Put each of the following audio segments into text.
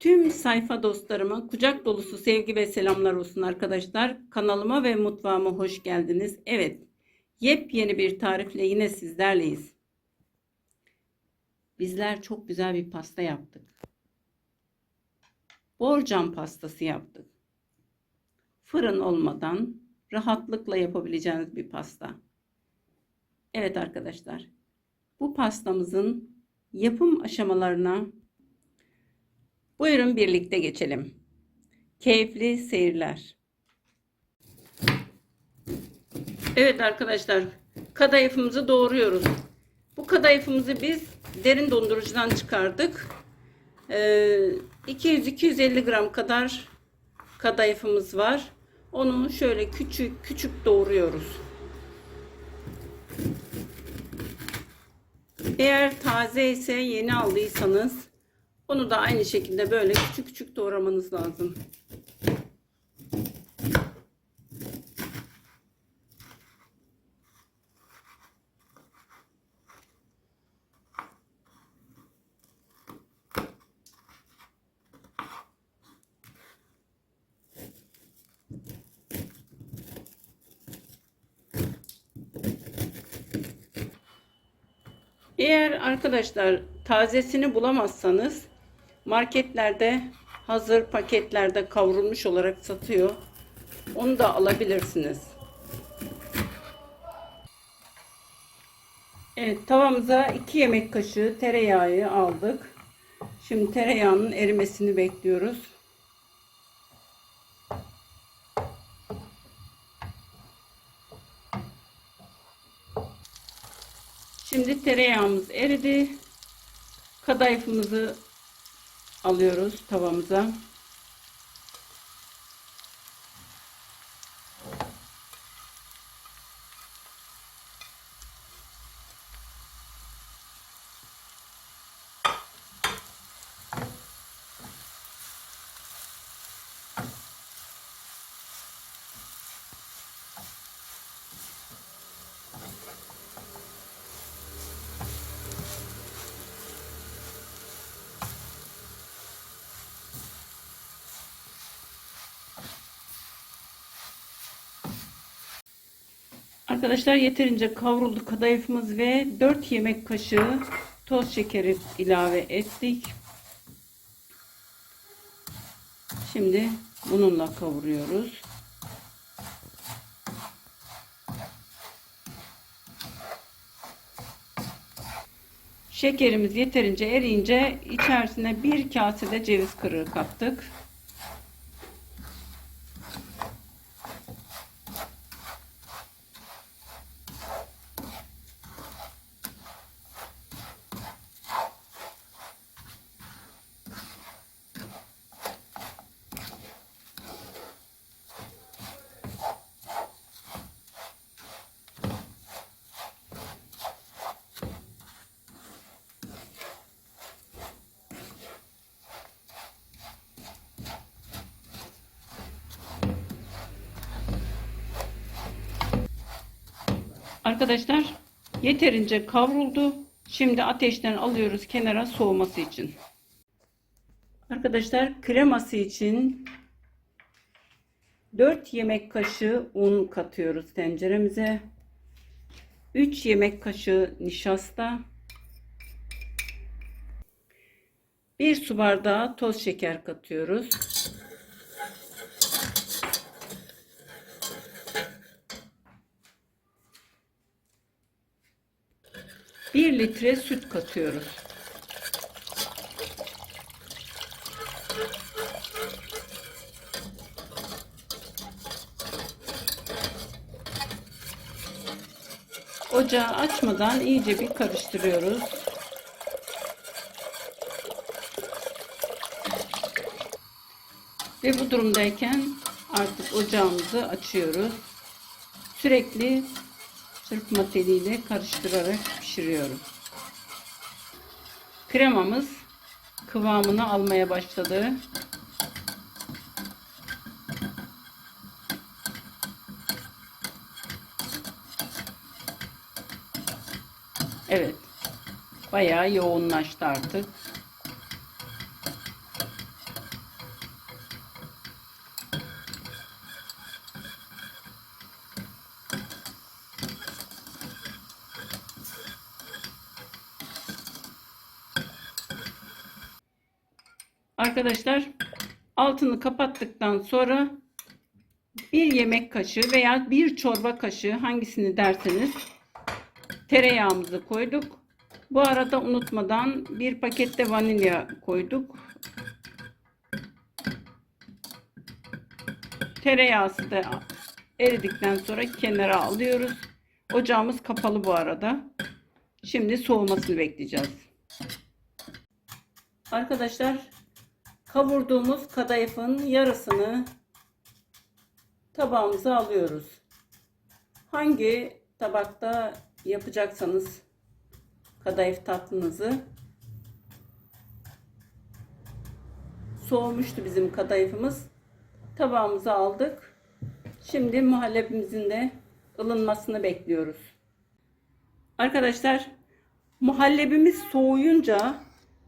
Tüm sayfa dostlarıma kucak dolusu sevgi ve selamlar olsun arkadaşlar. Kanalıma ve mutfağıma hoş geldiniz. Evet, yepyeni bir tarifle yine sizlerleyiz. Bizler çok güzel bir pasta yaptık. Borcam pastası yaptık. Fırın olmadan rahatlıkla yapabileceğiniz bir pasta. Evet arkadaşlar, bu pastamızın yapım aşamalarına Buyurun birlikte geçelim. Keyifli seyirler. Evet arkadaşlar, kadayıfımızı doğruyoruz. Bu kadayıfımızı biz derin dondurucudan çıkardık. Ee, 200-250 gram kadar kadayıfımız var. Onu şöyle küçük küçük doğruyoruz. Eğer taze ise yeni aldıysanız onu da aynı şekilde böyle küçük küçük doğramanız lazım. Eğer arkadaşlar tazesini bulamazsanız marketlerde hazır paketlerde kavrulmuş olarak satıyor. Onu da alabilirsiniz. Evet tavamıza 2 yemek kaşığı tereyağı aldık. Şimdi tereyağının erimesini bekliyoruz. Şimdi tereyağımız eridi. Kadayıfımızı alıyoruz tavamıza. Arkadaşlar yeterince kavruldu kadayıfımız ve 4 yemek kaşığı toz şekeri ilave ettik. Şimdi bununla kavuruyoruz. Şekerimiz yeterince eriyince içerisine bir kase de ceviz kırığı kattık. Arkadaşlar yeterince kavruldu. Şimdi ateşten alıyoruz kenara soğuması için. Arkadaşlar kreması için 4 yemek kaşığı un katıyoruz tenceremize. 3 yemek kaşığı nişasta. 1 su bardağı toz şeker katıyoruz. 1 litre süt katıyoruz. Ocağı açmadan iyice bir karıştırıyoruz. Ve bu durumdayken artık ocağımızı açıyoruz. Sürekli çırpma teliyle karıştırarak pişiriyorum. Kremamız kıvamını almaya başladı. Evet. Bayağı yoğunlaştı artık. Arkadaşlar altını kapattıktan sonra bir yemek kaşığı veya bir çorba kaşığı hangisini derseniz tereyağımızı koyduk. Bu arada unutmadan bir pakette vanilya koyduk. Tereyağısı da eridikten sonra kenara alıyoruz. Ocağımız kapalı bu arada. Şimdi soğumasını bekleyeceğiz. Arkadaşlar kavurduğumuz kadayıfın yarısını tabağımıza alıyoruz. Hangi tabakta yapacaksanız kadayıf tatlınızı soğumuştu bizim kadayıfımız. Tabağımıza aldık. Şimdi muhallebimizin de ılınmasını bekliyoruz. Arkadaşlar muhallebimiz soğuyunca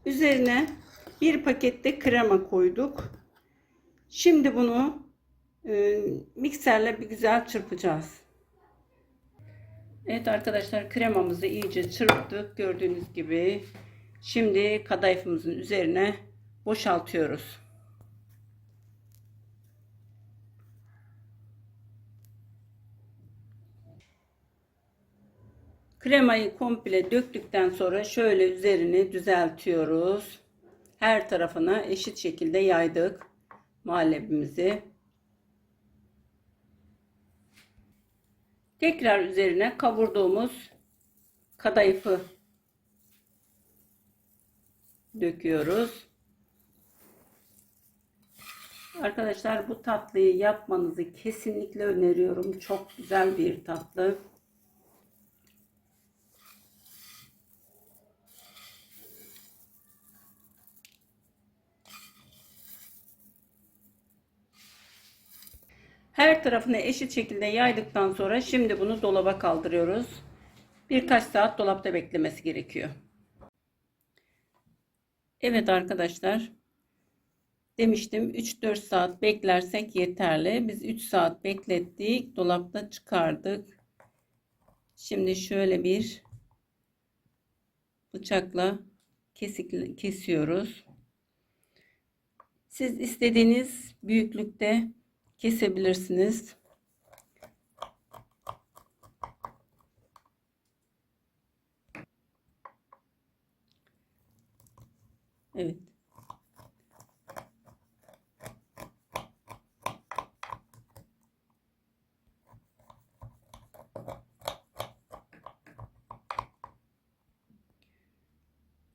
üzerine bir pakette krema koyduk. Şimdi bunu e, mikserle bir güzel çırpacağız. Evet arkadaşlar kremamızı iyice çırptık gördüğünüz gibi. Şimdi kadayıfımızın üzerine boşaltıyoruz. Kremayı komple döktükten sonra şöyle üzerini düzeltiyoruz. Her tarafına eşit şekilde yaydık muhallebimizi. Tekrar üzerine kavurduğumuz kadayıfı döküyoruz. Arkadaşlar bu tatlıyı yapmanızı kesinlikle öneriyorum. Çok güzel bir tatlı. Her tarafını eşit şekilde yaydıktan sonra şimdi bunu dolaba kaldırıyoruz. Birkaç saat dolapta beklemesi gerekiyor. Evet arkadaşlar. Demiştim 3-4 saat beklersek yeterli. Biz 3 saat beklettik. Dolapta çıkardık. Şimdi şöyle bir bıçakla kesik, kesiyoruz. Siz istediğiniz büyüklükte kesebilirsiniz. Evet.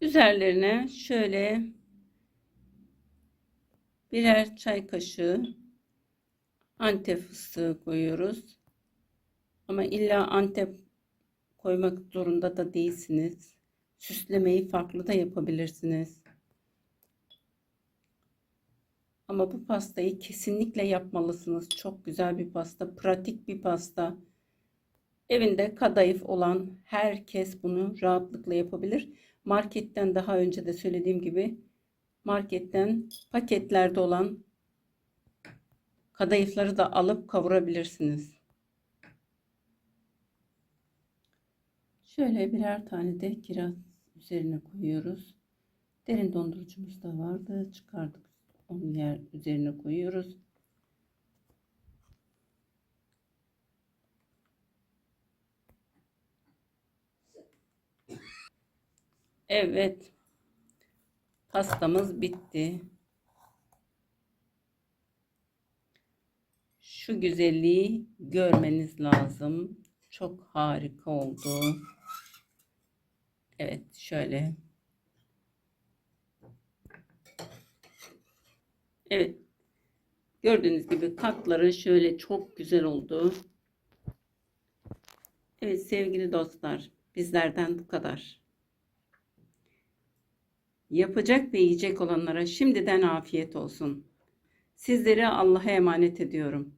Üzerlerine şöyle birer çay kaşığı Antep fıstığı koyuyoruz. Ama illa Antep koymak zorunda da değilsiniz. Süslemeyi farklı da yapabilirsiniz. Ama bu pastayı kesinlikle yapmalısınız. Çok güzel bir pasta, pratik bir pasta. Evinde kadayıf olan herkes bunu rahatlıkla yapabilir. Marketten daha önce de söylediğim gibi marketten paketlerde olan Kadayıfları da alıp kavurabilirsiniz. Şöyle birer tane de kiraz üzerine koyuyoruz. Derin dondurucumuz da vardı. Çıkardık. Onu yer üzerine koyuyoruz. Evet. Pastamız bitti. Şu güzelliği görmeniz lazım. Çok harika oldu. Evet şöyle. Evet. Gördüğünüz gibi katları şöyle çok güzel oldu. Evet sevgili dostlar bizlerden bu kadar. Yapacak ve yiyecek olanlara şimdiden afiyet olsun. Sizleri Allah'a emanet ediyorum.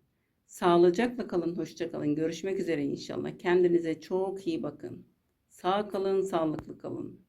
Sağlıcakla kalın, hoşça kalın. Görüşmek üzere inşallah. Kendinize çok iyi bakın. Sağ kalın, sağlıklı kalın.